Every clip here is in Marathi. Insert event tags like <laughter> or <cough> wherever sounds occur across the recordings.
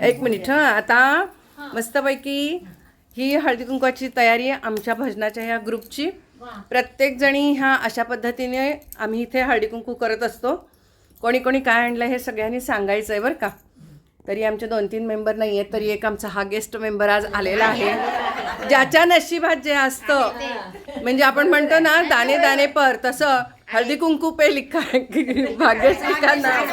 एक मिनिट हं. आता मस्तपैकी ही हळदी कुंकवाची तयारी आहे आमच्या भजनाच्या ह्या ग्रुपची. प्रत्येक जणी ह्या अशा पद्धतीने आम्ही इथे हळदी कुंकू करत असतो. कोणी कोणी काय आणलं हे सगळ्यांनी सांगायचं आहे बरं का. तरी आमचे दोन तीन मेंबर नाही आहेत तरी एक आमचा हा गेस्ट मेंबर आज आलेला आहे. ज्याच्या नशिबात जे असतं म्हणजे आपण म्हणतो ना दाणे दाणे पर तसं हळदी कुंकू पे लिखा भाग्यश्री का नाव?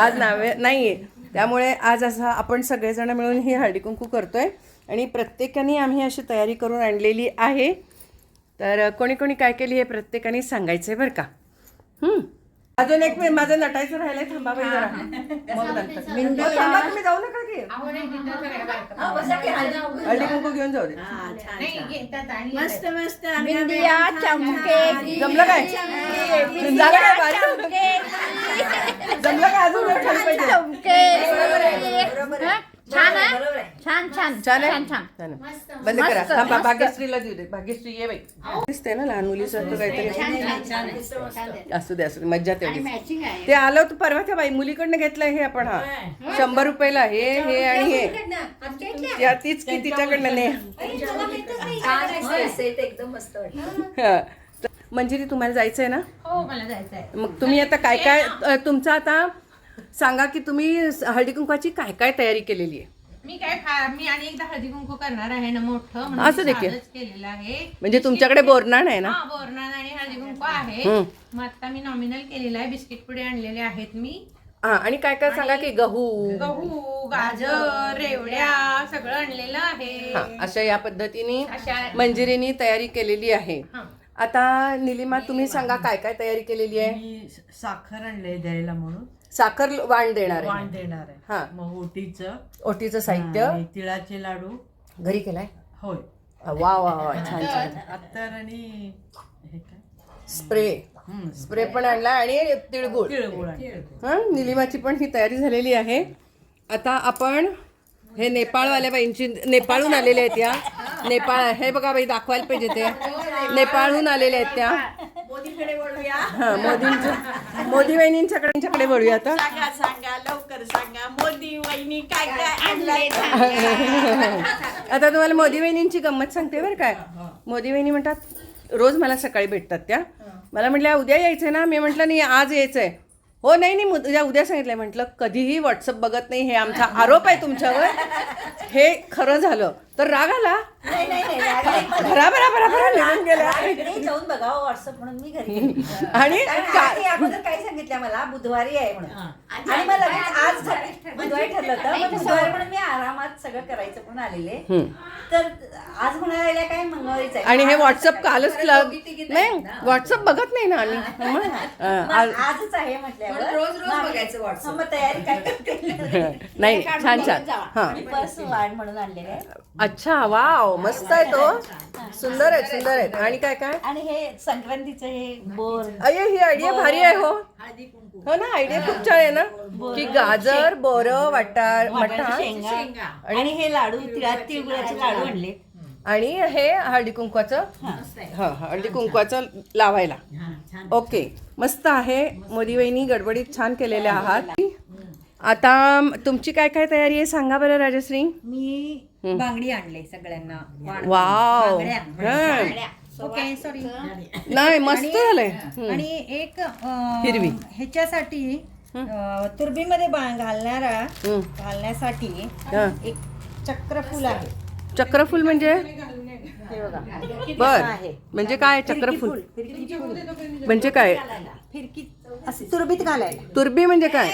आज नावे नाही आहे त्यामुळे आज असं आपण सगळेजण मिळून ही हळदी कुंकू करतोय आणि प्रत्येकाने आम्ही अशी तयारी करून आणलेली आहे. तर कोणी कोणी काय केली हे प्रत्येकाने सांगायचं आहे बरं का? हं. अजून एक मिनिट माझं नटायचं राहिलंय थांबा बाई जरा. <laughs> मग नंतर. थांबा तुम्ही जाऊ नका की. हळदी कुंकू घेऊन जाऊ दे. मस्त मस्त बिंदिया चमके. जमलं काय? झालं काय बारीक? जमलं काय अजून? एक छान. पाहिजे चमके? छान आहे? छान छान छान आहे छान छान. बंद करा. थांबा भाग्यश्रीला देऊ दे. भाग्यश्री ये बाई. दिसते ना लहान मुलीसारखं काहीतरी. असू दे असू दे. मज्जा तेवढी मॅचिंग आहे. ते आलं होतं परवा त्या बाई. मुलीकडनं घेतलंय हे आपण हा. शंभर रुपयाला हे हे आणि हे. त्या तीच की तिच्याकडनं ने. एकदम मस्त वाटतं. हा. तर मंजिरी तुम्हाला जायचंय ना? हो मला जायचं आहे मग तुम्ही आता काय काय अ, तुमचं आता सांगा की तुम्ही हळदी कुंकवाची काय काय तयारी केलेली आहे? मी काय फा- मी आणि एकदा हळदी कुंकू करणार आहे ना मोठं म्हणून असं मी देखील. साधंच केलेलं आहे. म्हणजे तुमच्याकडे बोरनाण आहे ना? हा बोरनान आणि हळदी कुंकू आहे. मग आता मी नॉमिनल केलेलं आहे. बिस्किट पुडे आणलेले आहेत मी. हा आणि काय काय सांगा की गहू? गहू गाजर रेवड्या सगळं आणलेलं आहे. हा अशा या पद्धतीने अशा मंजिरीनी तयारी केलेली आहे. हा. आता निलिमा तुम्ही सांगा काय काय तयारी केलेली आहे? मी साखर आणले द्यायला म्हणून. साखर वाण देणार वाण आहे. देणार हा. आहे मग ओटीचं. ओटीचं साहित्य. आणि तिळाचे लाडू. घरी केलाय? होय. वा वा वा छान छान. अत्तर आणि हे काय? स्प्रे. हम्म, स्प्रे. पण आणला आणि तिळगुळ. तिळगुळ आणि हा निलिमाची पण ही तयारी झालेली आहे. आता आपण हे नेपाळवाल्या बाईंची नेपाळहून आलेल्या आहेत या. नेपाळ हे बघा बाई दाखवायला पाहिजे ते. नेपाळहून आलेल्या आहेत त्या. हा मोदींच्या मोदी वहिनींच्याकडे वळूया आता. सांगा सांगा लवकर सांगा. मोदी वहिनी काय काय आणलंय? आता तुम्हाला मोदी वहिनींची गंमत सांगते बरं काय. मोदी वहिनी म्हणतात रोज मला सकाळी भेटतात त्या. मला म्हटल्या उद्या यायचंय ना? मी म्हटलं नाही आज यायचंय. हो नाही नाही मु- उद्या उद्या सांगितलंय म्हटलं कधीही व्हॉट्सअप बघत नाही हे आमचा आरोप आहे तुमच्यावर. हे खरं झालं. तर राग आला? नाही नाही नाही राग नाही. <laughs> भरा भरा भरा भरा निघून गेल्या इकडे जाऊन बघावं व्हॉट्सअप म्हणून मी घरी गेली. <laughs> आणि कारण का- आधी अगोदर काय सांगितलं मला बुधवारी आहे म्हणून. आणि मला लगेच आज ठर- बुधवारी ठरलं होतं बुधवारी म्हणून मी आरामात सगळं करायचं म्हणून आलेले. हम्म. तर आज म्हणायला काय मंगळवारीच आहे. आणि हे व्हॉट्सअप कालच तिघी नाही. व्हॉट्सअप बघत नाही ना आम्ही. <laughs> मग, अं, मग आज- आजच आहे म्हटल्यावर. रोज रोज मग- बघायचं WhatsApp. मग तयारी काय करते नाही छान छान. हां. मी पर्स वाढ म्हणून आणलेले आहे. अच्छा वाव मस्त आहे तो. सुंदर आहे सुंदर आहेत. आणि काय काय? आणि हे संक्रांतीचं हे बोर. अये ही आयडिया भारी आहे हो. हो ना आयडिया खूप छान आहे ना? की गाजर बोर वाटार मटा शेंगा. आणि हे लाडू तिळात तिळगुळाचे लाडू आणले. आणि हे हळदी कुंकवाचं? हा. हळदी कुंकवाचं लावायला. ओके मस्त आहे. मोदी वहिनी गडबडीत छान केलेल्या आहात. आता तुमची काय काय तयारी आहे? सांगा बरं राजश्री. मी बांगडी आणले सगळ्यांना. वाण- वाव बांगड्या. हं. ओके सॉरी नाही मस्त झालंय. हं. आणि एक अं, हिरवी. ह्याच्यासाठी अं, तुरबीमध्ये बा- घालणारा हं. घालण्यासाठी हं. एक चक्रफूल आहे. चक्रफूल म्हणजे? हे बघा. बर. आहे. म्हणजे काय चक्रफूल? फिरकी फूल. म्हणजे काय? फिरकी तुरबीत घालायला. तुरबी म्हणजे काय?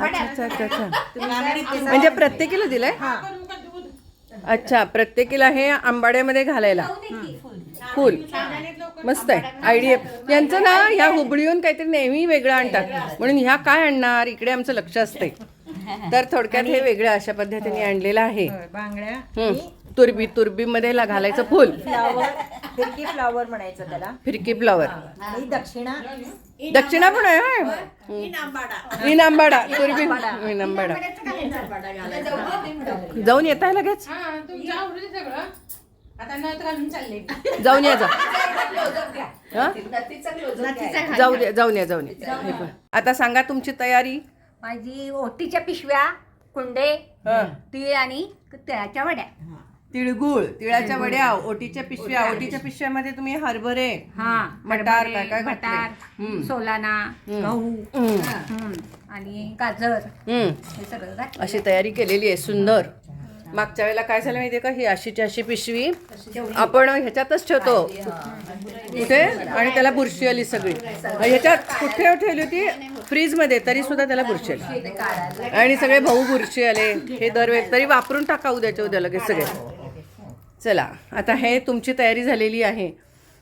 अच्छा अच्छा अच्छा. म्हणजे प्रत्येकीला दिलंय? अच्छा प्रत्येकीला हे आंबाड्यामध्ये घालायला. फुल. मस्त आहे. आयडिया. यांचं ना ह्या हुबळीहून काहीतरी नेहमी वेगळं आणतात. म्हणून ह्या काय आणणार? इकडे आमचं लक्ष असते तर थोडक्यात हे वेगळं अशा पद्धतीने आणलेलं आहे. बांगड्या. तुरबी तुरबीमध्ये ला घालायचं फुल. फ्लावर फिरकी फ्लावर म्हणायचं त्याला. फिरकी फ्लावर. आणि दक्षिणा? दक्षिणा पण आहे होय? इनामबाडा तुरबी इनामबाडा जाऊन येत आहे लगेच? हा तुमच्या आवडीचं सगळं. आता नथ घालून चालले जाऊन या जा. हा? जाऊ द्या जाऊन या जाऊन या. हे पण. आता सांगा तुमची तयारी. माझी ओटीच्या पिशव्या कुंडे हा. तीळ आणि तिळाच्या वड्या. तिळगुळ तिळाच्या वड्या ओटीच्या पिशव्या. ओटीच्या पिशव्यामध्ये तुम्ही हरभरे हा मटार काय काय घातले? मटार हम्म. सोलाना गहू. हम्म, आणि गाजर. हम्म. हे सगळं घातलं अशी तयारी केलेली आहे सुंदर. मागच्या वेळेला काय झालं माहितीये का? ही अशीची अशी पिशवी आपण ह्याच्यातच ठेवतो. कुठे? आणि त्याला बुरशी आली सगळी. ह्याच्यात कुठे ठेवली होती? फ्रीजमध्ये तरी सुद्धा त्याला बुरशी आली आणि सगळे भाऊ बुरशी आले हे दरवेळेस तरी वापरून टाका उद्याच्या उद्या लगेच सगळे. चला आता हे तुमची तयारी झालेली आहे.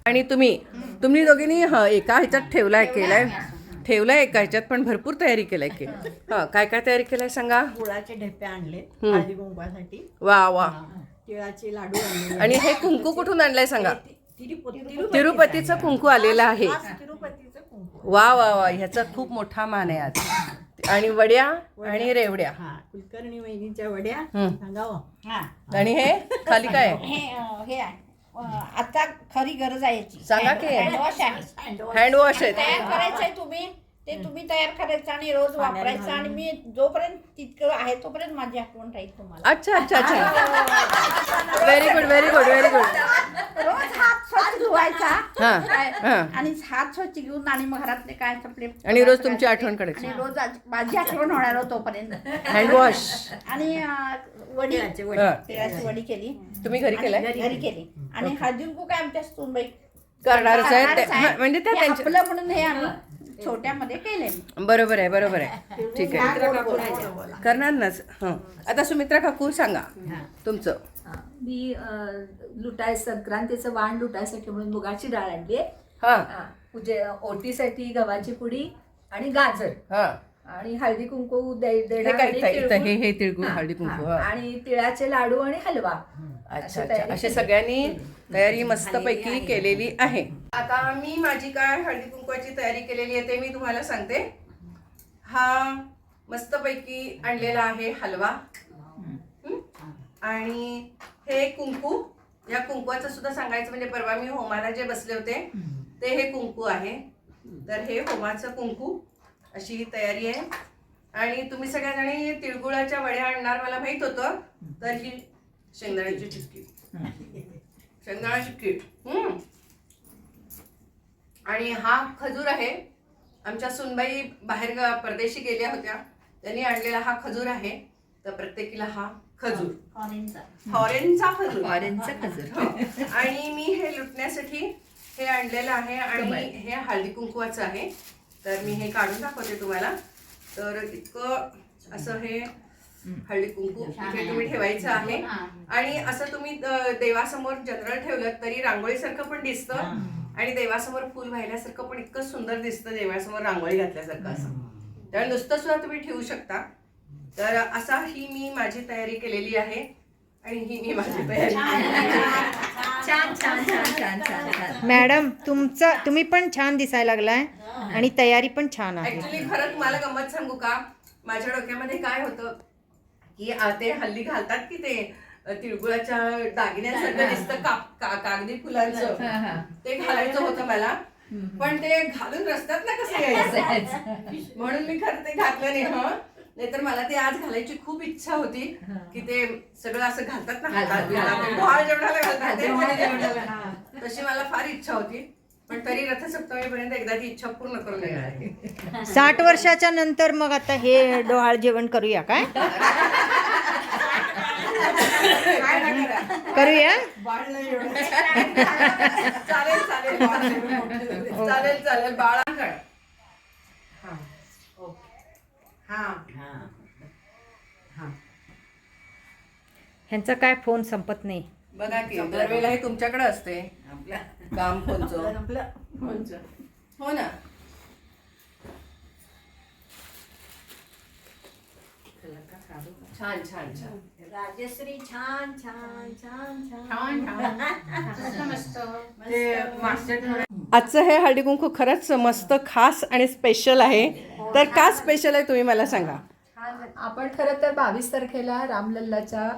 आणि तुम्ही तुम्ही दोघींनी ह एका ह्याच्यात ठेवलाय केलाय ठेवलाय एका ह्याच्यात पण भरपूर तयारी केलाय की. हा काय काय तयारी केलाय सांगा? गुळाचे ढेपे आणले. हळदी कुंकवासाठी. वा वा. तिळाचे लाडू आणले. आणि हे कुंकू कुठून आणलंय सांगा? तिरुपतीचं कुंकू आलेलं आहे. तिरुपतीचं कुंकू. वा वा वा ह्याचा खूप मोठा मान आहे आज. आणि वड्या आणि रेवड्या. हा कुलकर्णी वहिनीच्या वड्या. हम्म. सांगावं. आणि हे खाली काय आहे? हे हे आहे. आता खरी गरज आहे सांगा की हँडवॉश आहे. हँडवॉश आहेत तयार करायचंय तुम्ही. ते तुम्ही तयार करायचं आणि रोज वापरायचं आणि मी जोपर्यंत तितकं आहे तोपर्यंत माझी आठवण राहील तुम्हाला. अच्छा अच्छा अच्छा. Very good very good very good रोज हात स्वच्छ धुवायचा. हां? हां. आणि हात स्वच्छ घेऊन आणि मग घरातले काय आपले आणि रोज तुमची आठवण काढायची. आणि रोज आज- माझी आठवण होणार हो तोपर्यंत. हँडवॉश आणि अं, वडी. तिळाचे वडे. केली. तुम्ही घरी आणि केलंय? घरी केली. आणि हळदी कुंकू काय आमच्या सूनबाई करणारच आहे ते-. हां, म्हणजे त्या त्यांच्या आपलं म्हणून हे आम्ही छोट्यामध्ये केले बरोबर आहे बरोबर आहे. <laughs> ठीक आहे. करणार नाच. हं. आता सुमित्रा काकू सांगा. तुमचं. मी लुटाय संक्रांतीचं वाण लुटायसाठी म्हणून मुगाची डाळ आणली हां. पूजे ओटीसाठी गव्हाची पुडी आणि गाजर. हां. आणि हळदी कुंकू हे. हे तिळगुळ हळदी कुंकू. आणि तिळाचे लाडू आणि हलवा. अच्छा अशी अच्छा अशी. सगळ्यांनी तयारी मस्तपैकी केलेली आहे. आता मी माझी काय हळदी कुंकवाची तयारी केलेली आहे ते मी तुम्हाला सांगते. हा मस्तपैकी आणलेला आहे हलवा? आणि हे कुंकू या कुंकवाचं सुद्धा सांगायचं म्हणजे परवा मी होमाला जे बसले होते ते हे कुंकू आहे. तर हे होमाचं कुंकू. अशी ही तयारी आहे. आणि तुम्ही सगळ्याजणी तिळगुळाच्या वड्या आणणार मला माहीत होतं तर ही शेंगदाण्याची चिक्की शेंगदाण्याची कीट हम्म. आणि हा खजूर आहे. आमच्या सुनबाई बाहेर परदेशी गेल्या होत्या. त्यांनी आणलेला हा खजूर आहे. तर प्रत्येकीला हा खजूर. फॉरेनचा खजूर. फॉरेनचा खजूर. हो. आणि मी हे लुटण्यासाठी हे आणलेलं आहे. आणि हे हळदी कुंकवाचं आहे. तर मी हे काढून दाखवते तुम्हाला. तर इतकं असं हे हळदी कुंकू इथे तुम्ही ठेवायचं आहे. आणि असं तुम्ही देवासमोर जनरल ठेवलं तरी रांगोळीसारखं पण दिसतं. आणि देवासमोर फुल वाहिल्यासारखं पण इतकं सुंदर दिसतं देवासमोर रांगोळी घातल्यासारखं असं. त्यामुळे नुसतं सुद्धा तुम्ही ठेवू शकता. तर असा ही मी माझी तयारी केलेली आहे. आणि ही मी माझी तयारी छान छान छान छान छान छान. मॅडम तुमचं तुम्ही पण छान दिसायला लागलाय आणि तयारी पण छान आहे. ऍक्च्युली खरं तुम्हाला गंमत सांगू का? माझ्या डोक्यामध्ये काय होतं की आ, ते हल्ली घालतात की ते तिळगुळाच्या दागिन्यांसारखं दिसतं का, का, कागदी फुलांचं. ते घालायचं होतं मला. पण ते घालून रस्त्यात ना कसं यायचं? <laughs> म्हणून मी खरं ते घातलं नाही हं. नाहीतर मला ते आज घालायची खूप इच्छा होती की ते सगळं असं घालतात ना जेवढाला घालतात. तशी मला फार इच्छा होती. पण तरी रथसप्तमीपर्यंत एकदा ती इच्छा पूर्ण करून साठ वर्षाच्या नंतर मग आता हे डोहाळ जेवण करूया काय. करूया? चालेल चालेल. बाळ. चालेल चालेल. बाळाकडे हा हा. ह्यांचा काय फोन संपत नाही. बघा की दरवेळेला हे तुमच्याकडे असते. काम फोनचं फोनचं हो ना. छान छान छान. राजश्री छान छान छान छान. छान <laughs> मस्त मस्त. आजचं हे हळदी कुंकू खरंच मस्त खास आणि स्पेशल आहे. तर का स्पेशल आहे तुम्ही मला सांगा? आपण खरं तर बावीस तारखेला रामलल्लाच्या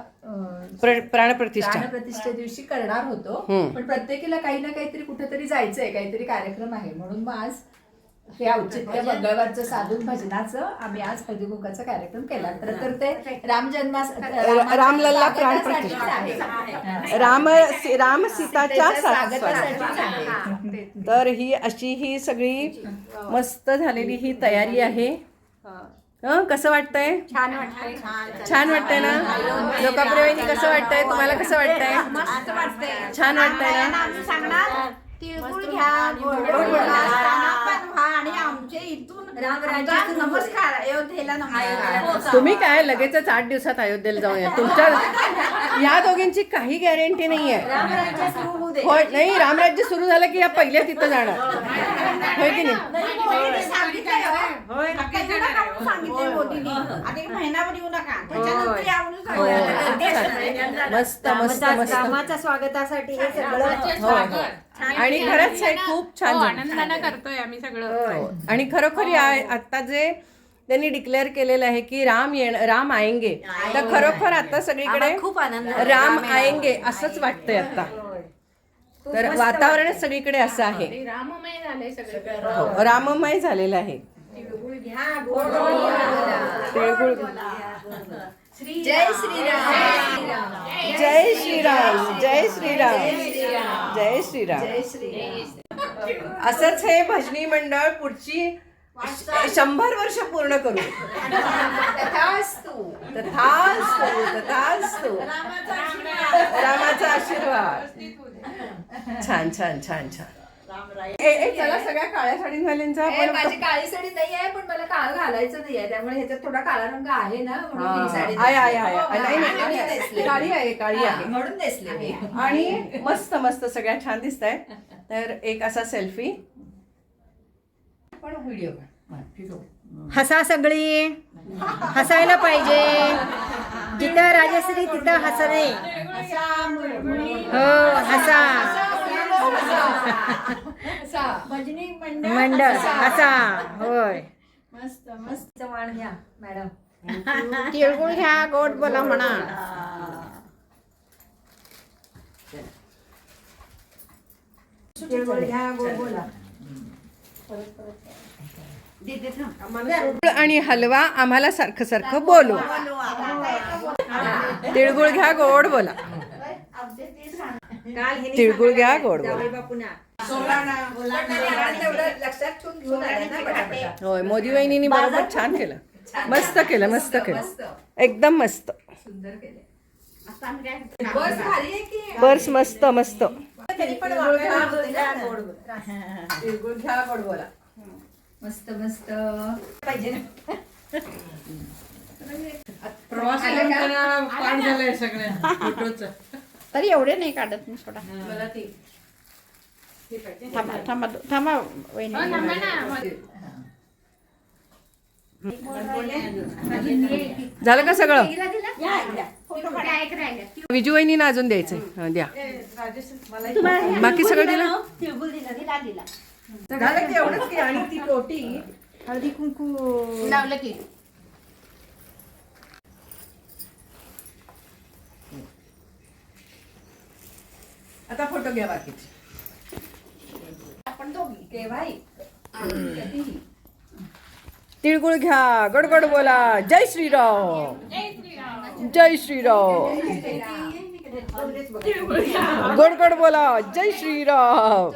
प्राणप्रतिष्ठा. प्राणप्रतिष्ठे दिवशी करणार होतो. पण प्रत्येकीला काही ना काहीतरी कुठेतरी जायचंय काहीतरी कार्यक्रम आहे. म्हणून मग आज हे औचित्य मंगळवारचं साधून भजनाचं आम्ही आज हळदी कुंकाचा कार्यक्रम केला. तर तर ते राम जन्मा रामलल्ला प्राणप्रतिष्ठा. राम राम सीताच्या. तर ही अशी ही सगळी मस्त झालेली ही तयारी आहे. हं, कसं वाटतंय? छान वाटतंय. छान वाटतंय ना? लोकांप्रमाणे कसं वाटतंय? तुम्हाला कसं वाटतंय? मस्त वाटतंय. छान वाटतंय ना? आम्ही सांगणार? तिळगुळ घ्या बोला व्हा आणि आमचे इथून रामराज्य आमचा सुरू होईल. नमस्कार अयोध्येला नमस्कार. तुम्ही काय लगेचच आठ दिवसात अयोध्येला जाऊन या <laughs> तुमच्या या दोघींची काही गॅरंटी नाही आहे रामराज्य सुरू होऊ दे. होय नाही रामराज्य सुरू झालं की या पहिल्या तिथं जाणार. होय की नाही? मोदींनी सांगितलंय हो. आता येऊ नका म्हणून सांगितलंय मोदींनी. आता एक महिनाभर येऊ नका. त्याच्यानंतर या म्हणून सांगितलं. मस्त मस्त मस्त. रामाच्या स्वागतासाठी हे सगळं हो हो. आणि खरंच हे खूप छान हो, झालं. आनंदानं करतोय आम्ही सगळं हो. आणि खरोखर या आता जे त्यांनी डिक्लेअर केलेलं आहे की राम येण राम आएंगे तर खरोखर आता सगळीकडे आम्हाला खूप आनंद झाला. राम. आएंगे असंच वाटतंय आता तर वातावरण सगळीकडे असं आहे ते राममय झालंय सगळं हो राममय झालेलं आहे तिळगुळ घ्या गोड गोड बोला. तिळगुळ जय श्रीराम। जय श्रीराम। जय श्रीराम। जय श्रीराम। असंच हे भजनी मंडळ पुढची शंभर वर्ष पूर्ण करू. तथास्तु। तथास्तु तथास्तु. रामाचा आशीर्वाद. छान छान छान छान. चला सगळ्या काळ्या माझी आपण काळी साडी नाही मला काळ घालायचं नाही आहे त्यामुळे ह्याच्यात थोडा काळा रंग आहे ना म्हणून ही. साडी आहे आहे आहे. नेसली. नाही, नाही, म्हणून नाही, नेसली. काळी आहे काळी हा, आहे. म्हणून नेसले मी. <laughs> आणि मस्त मस्त सगळ्या छान दिसत आहे तर एक असा सेल्फी पण व्हिडिओ हसा सगळी. हसायला पाहिजे. जिथं राजश्री तिथं हसणे हो हसा. भजनी मंडळ हसा. होय. मस्त मस्त वाण घ्या मॅडम. <laughs> तिळगुळ घ्या गोड बोला म्हणा. तिळगुळ घ्या गोड बोला. आणि हलवा आम्हाला सारखं सारखं बोलू. तिळगुळ घ्या गोड बोला. तिळगुळ घ्या गोड बोला. लक्षात ठेवून घेऊन आले ना पटापटा. होय मोदी वहिनीने बरोबर छान केलं. मस्त केलं. मस्त केलं. एकदम मस्त. सुंदर केले. बस भारी आहे की? पर्स मस्त मस्त. बोला. तिळगुळ घ्या गोड बोला. मस्त मस्त. पाहिजे ना. प्रवास पाठ झालंय सगळ्या <laughs> फोटोचं. तरी एवढे नाही काढत मी सोडा. थांबा थांबा थांबा. हो, थांबा. झालं का सगळं. विजू वहिनीनं अजून द्यायचंय. हं, द्या. बाकी सगळं दिलं? तिळगुळ दिला दिला दिला. झालं की एवढंच की आणि ती रोटी? हळदी कुंकू. लावलं की. आता फोटो घ्या बाकीचे आपण दोघी केव्हाही कधीही. तिळगुळ घ्या. गडगड बोला. जय श्रीराम. जय श्रीराम. गडगड बोला. जय श्रीराम.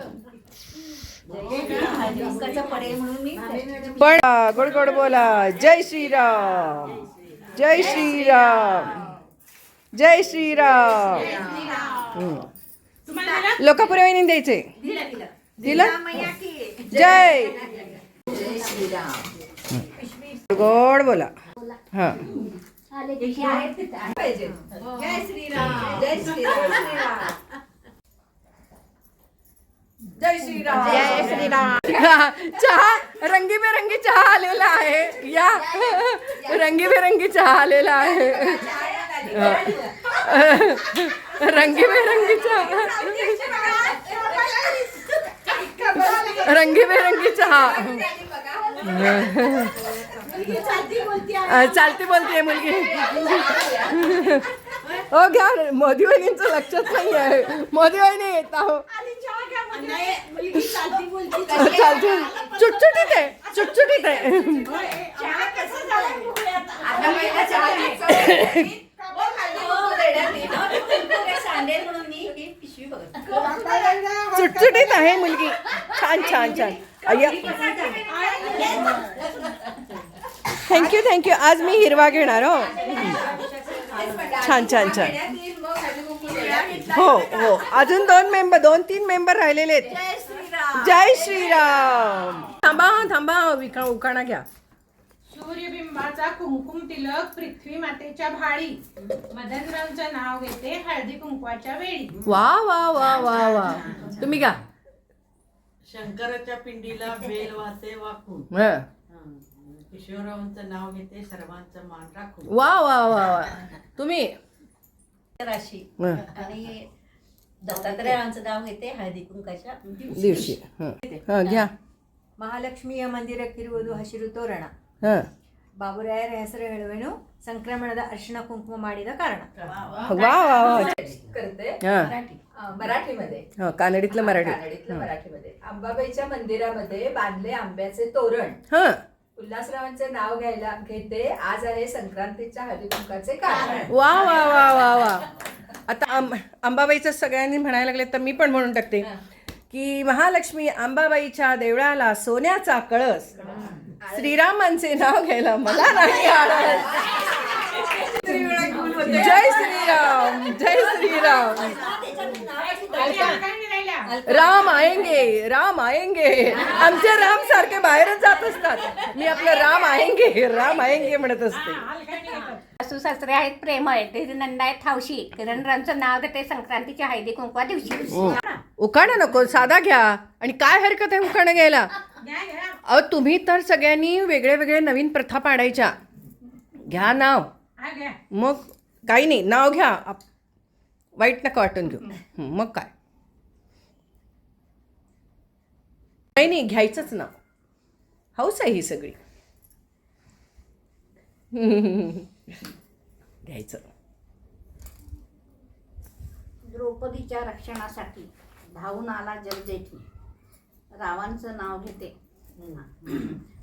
पण गडगड बोला. जय श्रीराम. जय श्रीराम. जय श्रीराम. लोकापुरे द्यायचे. दिलं। जय। गोड बोला। हा. जय श्रीराम जय श्रीराम जय श्रीराम. जय श्रीराम. चहा रंगीबेरंगी चहा आलेला आहे. या. रंगीबेरंगी चहा आलेला आहे. रंगीबेरंगी चहा. रंगीबेरंगी चहा चालती बोलते मुलगी हो घ्या मोदी वहिनींचं लक्षात नाही आहे मोदी वहिनी येत आहो चालते चुटचुटीत आहे चुटचुटीत आहे सांडेल म्हणून मी ही पिशवी बघत चुटचुटीत आहे मुलगी. छान छान छान. अय्या. थँक्यू थँक्यू आज मी हिरवा घेणार हो. छान छान छान. हो हो. अजून दोन मेंबर दोन तीन मेंबर राहिलेले आहेत. जय श्रीराम. थांबा थांबा. विका उकाणा घ्या. सूर्यबिंबाचा कुंकुम तिलक पृथ्वी मातेच्या भाळी. मदनरावचं नाव घेते हळदी कुंकवाच्या वेळी. वा वा वा वा वा. तुम्ही का शंकराच्या पिंडीला बेल वाहते वाकून. हं. नाव घेते सर्वांचं मान राखून. वा वा वा वा. तुम्ही? राशी. आणि दत्तात्रयांचं नाव घेते हळदी कुंकाच्या दिवशी. हं. हं, घ्या. महालक्ष्मी या मंदिर किरवधू हशिरू तोरणा ಬಾಬುರಾಯರ ಹೆಸರು ಹೇಳುವೆನು ಸಂಕ್ರಮಣದ ಅರ್ಶಿಣ ಕುಂಕುಮ ಮಾಡಿದ ಕಾರಣ वा वा वा करते हं. अ, मराठीमध्ये हं, कानडीतलं मराठी कानडीतलं मराठीमध्ये अंबाबाईच्या मंदिरामध्ये बांधले आंब्याचे तोरण हं उल्हासरावांचे नाव घ्यायला घेते आज आहे संक्रांतीच्या हळदी कुंकाचे कारण वा वा वा वा वा आता आंब अंबाबाईचं सगळ्यांनी म्हणायला लागले तर मी पण म्हणून टाकते की महालक्ष्मी अंबाबाईच्या देवळाला सोन्याचा कळस श्रीरामांचे नाव घ्यायला मला नाही आवडत. जय श्रीराम जय श्रीराम. राम आएंगे राम आएंगे आमचे राम सारखे बाहेरच जात असतात. मी आपलं राम आएंगे राम आएंगे म्हणत असते. सासू सासरे आहेत प्रेम आहेत. ते नंदा आहेत थावशी किरणरांचं नाव घेते संक्रांतीच्या हळदी कुंकवा दिवशी. उखाणा नको साधा घ्या. आणि काय हरकत आहे उखाणं घ्यायला? घ्या घ्या अहो तुम्ही तर सगळ्यांनी वेगळे वेगळे नवीन प्रथा पाडायच्या. घ्या नाव. हा घ्या. मग काही नाही नाव घ्या. आप- वाईट नका वाटून घेऊ. हं, मग काय? नाही नाही घ्यायचंच नाव. हौस आहे ही सगळी. <laughs> घ्यायचं. द्रौपदीच्या रक्षणासाठी धावून आला जगजेठी रावांचं नाव घेते.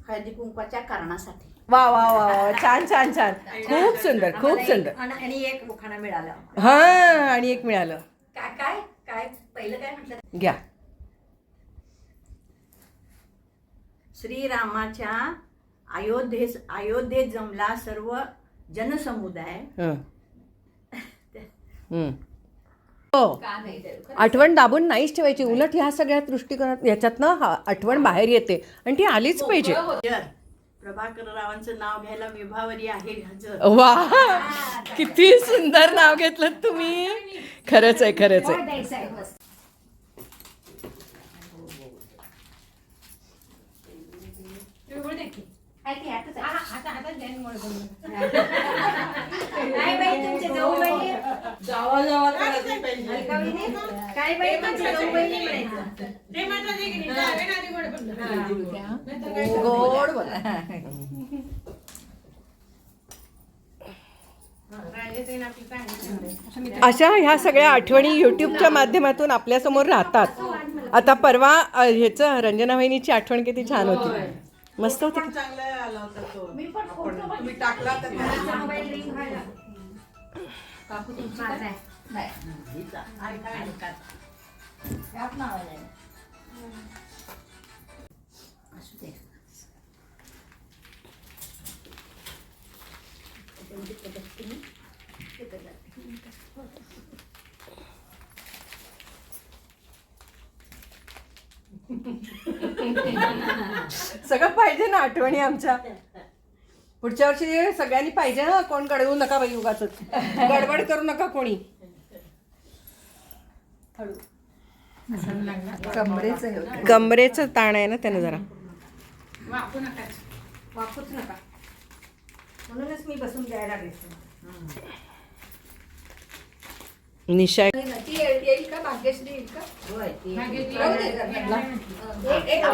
हळदी कुंकवाच्या कारणासाठी. वा वा वा वा छान छान छान. खूप सुंदर खूप सुंदर. आणि आणि एक उखाणा मिळाला. हा आणि एक मिळालं. काय काय? काय? पहिलं काय म्हटलं? घ्या. श्रीरामाच्या अयोध्ये अयोध्येत जमला सर्व जनसमुदाय <laughs> हं. हं. हो का नाही ते? आठवण दाबून नाहीच ठेवायची. उलट ह्या सगळ्या दृष्टिकोनात याच्यातनं हा आठवण बाहेर येते. आणि ती आलीच पाहिजे. हजर प्रभाकर रावांचं नाव घ्यायला विभावरी आहे हजर वा. <laughs> किती सुंदर नाव घेतलं तुम्ही. खरंच आहे खरंच आहे <laughs> द्यायचं आहे बस तिळगुळ दे की. आहे की ह्यातच हा, आहे. हा, आता आता द्या आणि मळ बनवून. काय बाई तुमचे जाऊ बहिणी जावा जावा तर आधी पाहिजे अलका वहिनी? काय बाई तुमचे जाऊ बहिणी म्हणायचं. ते मात्र दे की नाही. जावे ना आधी गोड बनलं. नाहीतर काय गोड बोला. राजाताईनं आपली चांगली सांगते. अशा ह्या सगळ्या आठवणी यूट्यूबच्या माध्यमातून आपल्यासमोर राहतात. आता परवा अ, ह्याचं रंजना वहिनीची आठवण किती छान होती. मस्त होती. पण चांगला आला होता तो. पण आपण तुम्ही टाकला तर माझा मोबाईल रिंग व्हायला काकू तुमची. माझा आहे. नाही त्यात सगळं पाहिजे ना आठवणी आमच्या. पुढच्या वर्षी सगळ्यांनी पाहिजे ना कोण गडवू नका बाई उगाच गडबड करू नका कोणी. कमरेचं हे ताण आहे ना त्यानं जरा नका नका म्हणूनच मी बसून द्यायला लागले निशा ती येईल का भाग्यश्री येईल का. एक-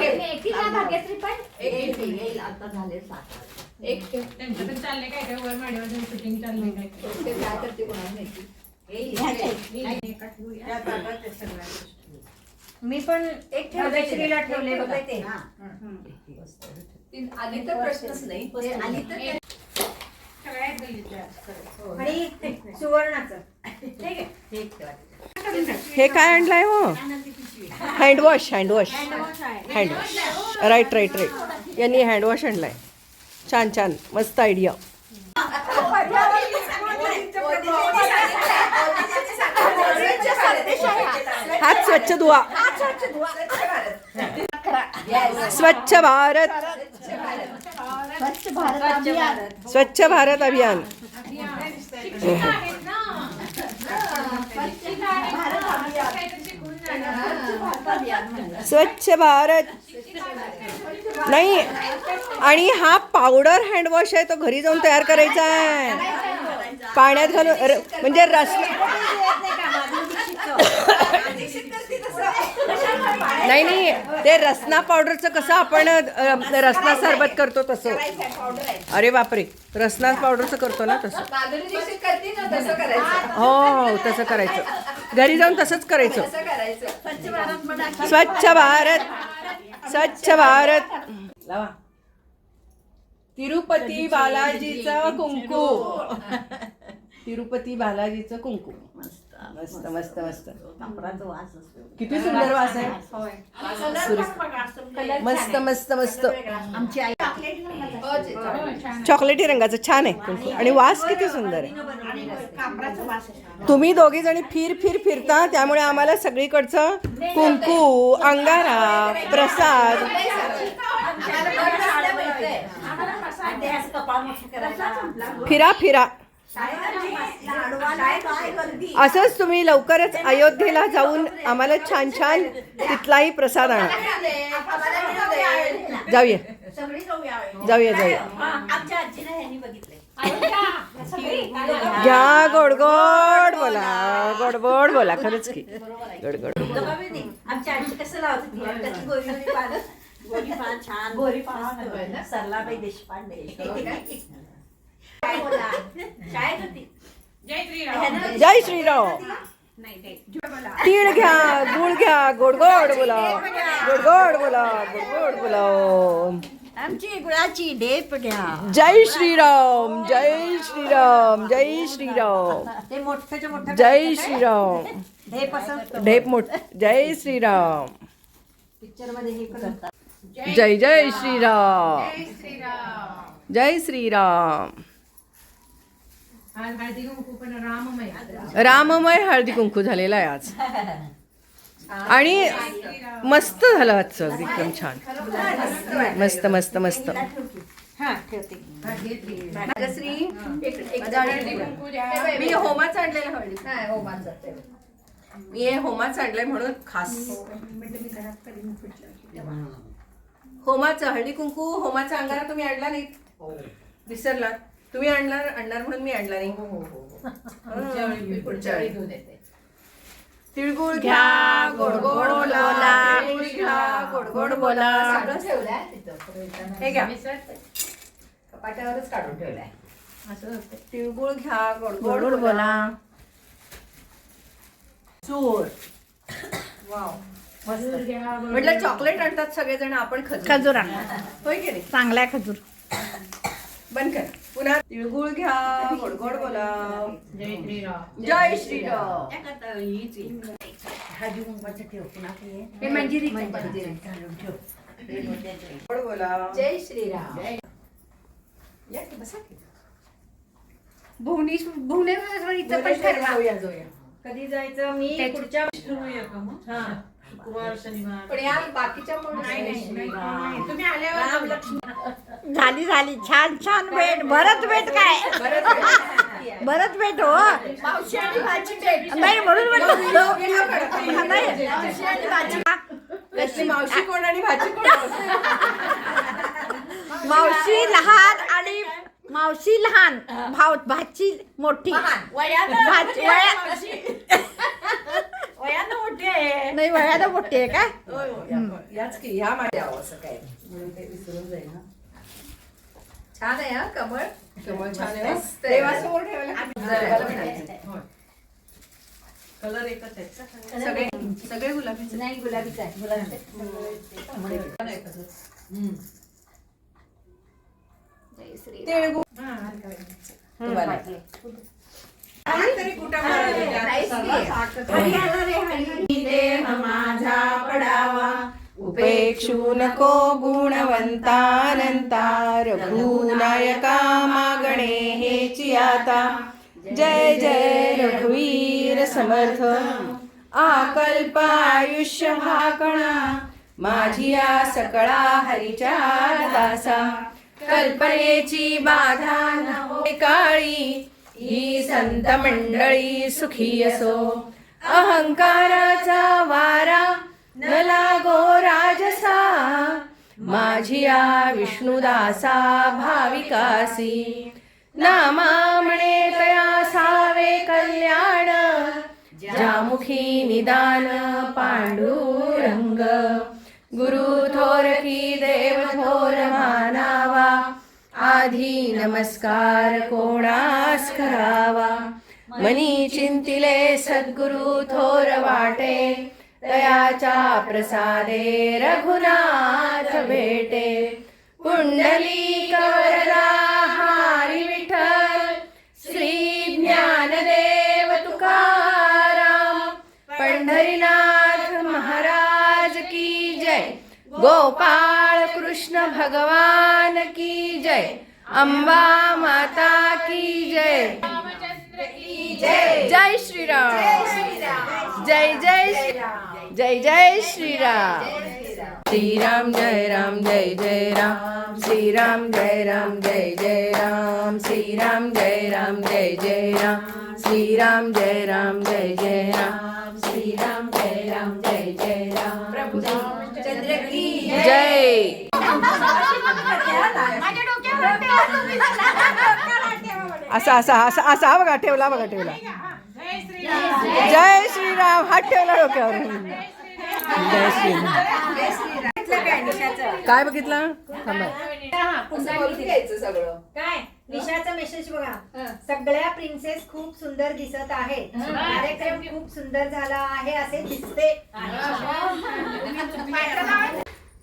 भाग्यश्री पण येईल. आता झाले सात त्यांचं पण चाललंय काय काय वर शूटिंग चाललंय काय काय. ते काय करते कोणाला माहिती येईल, मी पण एक भाग्यश्रीला ठेवले बघा. ते. हा. ती आली तर प्रश्नच नाही. ते आली तर सगळ्यात. आणि सुवर्णाचं. ठीक आहे? <laughs> ठीक आहे. हे काय आणलंय हो? Handwash handwash handwash right right right यांनी हँडवॉश आणलाय. छान छान. मस्त आयडिया हात स्वच्छ धुवा. स्वच्छ भारत. स्वच्छ भारत अभियान. स्वच्छ भारत. स्वच्छ भारत नाही आणि हा पावडर हँडवॉश आहे तो घरी जाऊन तयार करायचा आहे. पाण्यात घालून म्हणजे रस नाही नाही ते रसना पावडरचं कसं आपण रसना सरबत करतो तसं. अरे बापरे. रसना पावडरचं करतो ना तसं. हो हो तसं करायचं. घरी जाऊन तसंच करायचं. तसं करायचं. स्वच्छ भारत. स्वच्छ भारत. लावा. तिरुपती बालाजीचं कुंकू. तिरुपती बालाजीचं कुंकू. मस्त. मस्त मस्त वास असतो. किती सुंदर वास आहे. मस्त मस्त मस्त. आमची आई. चॉकलेटी रंगाचं छान आहे. कुंकू आणि वास किती सुंदर आहे. तुम्ही दोघी जणी फिर फिर फिरता. त्यामुळे आम्हाला सगळीकडचं कुंकू अंगारा प्रसाद. फिरा फिरा. असंच तुम्ही लवकरच अयोध्येला जाऊन आम्हाला छान छान तिथलाही प्रसाद आणा. जाऊया सगळी जाऊया. जाऊया आमच्या घ्या गोड गोड बोला. गोड गोड बोला खरंच की. गोड गोड. दबावीने. आमची आजी कसं लावत छान. सरलाबाई देशपांडे. <laughs> काय बोला शाळेत होती जय श्रीराम. जय श्रीराम तीळ घ्या गुळ घ्या गोड गोड बोला. गोड गोड बोला गोड गोड बोला. आमची गुळाची डेप घ्या. जय श्रीराम जय श्रीराम जय श्रीराम. जय श्रीराम. ढेप मोठ जय श्रीराम. जय जय श्रीराम जय श्रीराम. जय श्रीराम. आज हळदी कुंकू पण राममय. राममय हळदी कुंकू झालेला आहे आज. आणि मस्त झालं आजचं अगदी एकदम छान. मस्त मस्त मस्त. मी होमाचं आणलेलं हळदी. हो. मी हे होमाचं आणलंय म्हणून खास. होमाचं हळदी कुंकू होमाचा अंगारा तुम्ही आणला नाही? विसरला तुम्ही आणणार आणणार म्हणून मी आणला नाही पुढच्या वेळी मी पुढच्या वेळी घेऊन येते. तिळगुळ घ्या गोड गोड बोला तिळगुळ घ्या गोड गोड बोला. सगळं ठेवलंय तिथं हे घ्या. कपाटावरच काढून ठेवलंय. तिळगुळ घ्या गोड गोड बोला. चूर. गोड म्हटलं चॉकलेट आणतात सगळेजण आपण खजूर. खजूर आणा. होय की नाही? चांगला आहे खजूर. बंद कर. पुन्हा तिळगुळ घ्या गोड गोड बोला. जय श्रीराम. जय श्रीराम. हळदी कुंकवाचं ठेव पुन्हा ते. हे मंजिरी घालून ठेव. हे. गोड बोला. जय श्रीराम. या की बसा की. भुवनेश्वर भुवनेश्वरीचं पण ठरवा. जाऊया जाऊया. कधी जायचं मी? पुढच्या ठरवूया का मग हा. शुक्रवार शनिवार. पण या बाकीच्या म्हणून नाही नाही नाही, नाही. तुम्ही आल्यावर राम लक्ष्मण. झाली झाली. छान छान भेट. भरत भेट काय? बरंच भेट. हो. मावशी आणि भाची भेट. नाही म्हणून म्हटलं. मावशी कोण आणि भाची कोण? मावशी लहान आणि मावशी लहान. भाव भाची मोठी. वयानं भाची वया- मावशी. वयानं मोठी आहे होय, होय. याच की ह्या माझ्या असं काय म्हणून ते विसरून जाईल हा. छान आहे हा कमळ. कमळ छान आहे मस्त आहे. देवासमोर ठेवायला. कलर एकच आहे. सगळे सगळे गुलाबी नाही गुलाबीच आहे. तिळगुळ तुम्हाला. काहीतरी कुठं देह माझा पडावा उपेक्षू नको गुणवंतानंता रघुनायका मागणे हेची आता जय जय रघुवीर समर्थ आकल्प आयुष्य भाकणा माझी या सकळा हरिचार दासा कल्पनेची बाधा न काळी ही संत मंडळी सुखी असो. अहंकाराचा वारा न लागो राजसा. माझी या विष्णुदासा भाविकासी. नामा म्हणे तया सावे कल्याण. जामुखी निदान पांडुरंग. गुरु थोर की देव थोर माना. आधी नमस्कार कोणास करावा? मनी चिंतिले सद्गुरु थोर वाटे तयाच्या प्रसादे रघुनाथ भेटे. पुंडली कवरदा हारी विठ्ठल श्री ज्ञानदेव तुकाराम पंढरीनाथ गोपाळ कृष्ण भगवान की जय अंबा माता की जय। जय श्रीराम। जय जय जय जय श्रीराम। श्रीराम जय राम जय जय राम। श्रीराम जय राम जय जय राम। श्रीराम जय राम जय जय राम। श्रीराम जय राम जय जय राम। श्रीराम जय राम जय जय राम प्रभु चंद्र की जय. असा असा असा असा हा बघा ठेवला बघा ठेवला. जय श्रीराम हात ठेवला डोक्यावर. जय श्रीराम. काय बघितलं? सगळं काय? निशाचा मेसेज बघा. सगळ्या प्रिन्सेस खूप सुंदर दिसत आहे कार्यक्रम खूप सुंदर झाला आहे असे दिसते.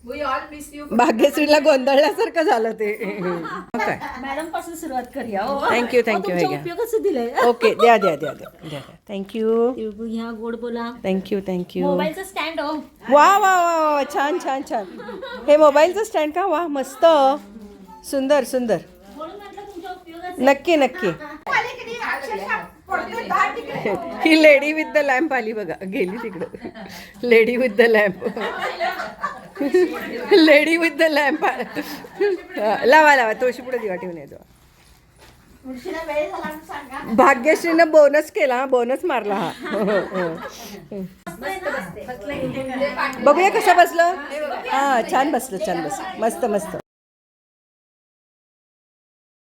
भाग्यश्रीला गोंधळल्यासारखं झालं ते. काय मॅडमपासून सुरुवात करूया. थँक्यू थँक्यू दिलंय. ओके द्या द्या द्या द्या द्या थँक्यू घ्या गोड बोला. थँक्यू थँक्यू मोबाईलचं स्टँड हो. वा वा वा वा छान छान छान. हे मोबाईलचं स्टँड का? वा मस्त. सुंदर सुंदर. म्हणून म्हटलं तुमचा उपयोग नक्की नक्की. ही लेडी विथ द लॅम्प आली बघा. गेली तिकडं. Lady with the lamp lady with the lamp लावा लावा. तुळशी पुढे दिवा ठेवून येतो भाग्यश्रीनं बोनस केला हा. बोनस मारला हा. बघूया कसं बसलं. हा छान बसलं छान बसलं. मस्त मस्त.